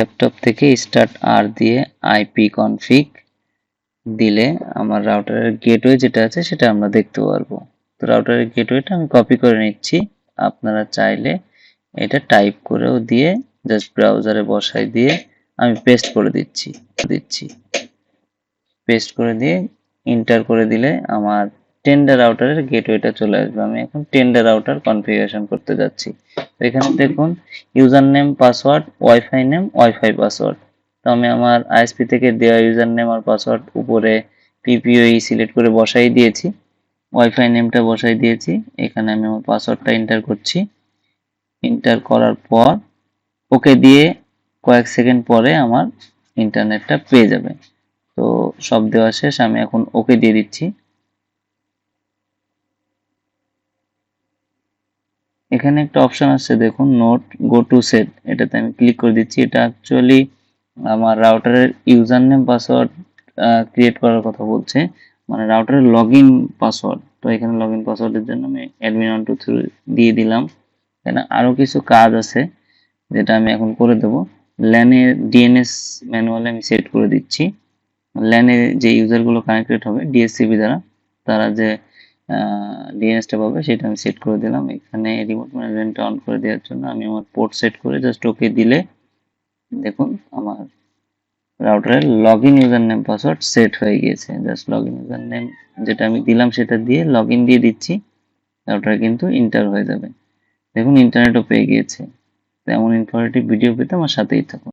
Laptop থেকে start আর দিয়ে IP config দিলে আমার রাউটারের গেটওয়ে যেটা আছে সেটা আমরা দেখতে পারব। তো রাউটারের গেটওয়েটা আমি কপি করে নিচ্ছি। আপনারা চাইলে এটা টাইপ করেও দিয়ে জাস্ট ব্রাউজারে বসাই দিয়ে আমি পেস্ট করে দিচ্ছি দিচ্ছি। পেস্ট করে দিয়ে ইন্টার করে দিলে আমার টেন্ডার আউটারের গেটওয়েটা চলে আসবে। আমি এখন টেন্ডার আউটার কনফিগারেশন করতে যাচ্ছি। এখানে দেখুন user name password wifi name wifi password তো আমি আমার আইএসপি থেকে দেওয়া ইউজার নেম আর পাসওয়ার্ড উপরে পিপিওই সিলেক্ট করে বসাই দিয়েছি। ওয়াইফাই নেমটা বসাই দিয়েছি। এখানে আমি আমার পাসওয়ার্ডটা এন্টার করছি। এন্টার করার পর ওকে দিয়ে কয়েক সেকেন্ড পরে আমার ইন্টারনেটটা পেয়ে যাবে। তো সব দেওয়া শেষ। আমি এখন ওকে দিয়ে দিচ্ছি। এখানে একটা অপশন আছে, দেখুন নোট গো টু সেট এটাতে আমি ক্লিক করে দিচ্ছি। এটা অ্যাকচুয়ালি আমার রাউটারের ইউজার নেম পাসওয়ার্ড ক্রিয়েট করার কথা বলছে। মানে রাউটারের লগ ইন পাসওয়ার্ড তো এখানে লগ ইন পাসওয়ার্ডের জন্য আমি অ্যাডমিন ওয়ান টু থ্রি দিয়ে দিলাম। এখানে আরও কিছু কাজ আছে, যেটা আমি এখন করে দেব। ল্যানে ডিএনএস ম্যানুয়ালে আমি সেট করে দিচ্ছি। ল্যানে যে ইউজারগুলো কানেক্টেড হবে ডিএসসিবি দ্বারা, তারা যে ডিএনএসটা পাবে, সেটা আমি সেট করে দিলাম। এখানে রিমোট ম্যানেজমেন্টটা অন করে দেওয়ার জন্য আমি আমার পোর্ট সেট করে জাস্ট ওকে দিলে দেখুন আমার রাউটারের log in user name password set হয়ে গিয়েছে। Just log in user name যেটা আমি দিলাম সেটা দিয়ে লগ ইন দিয়ে দিচ্ছি রাউটার কিন্তু ইন্টার হয়ে যাবে। দেখুন ইন্টারনেটও পেয়ে গিয়েছে। তেমন ইনফরমেটিভ ভিডিও পেতে আমার সাথেই থাকুন।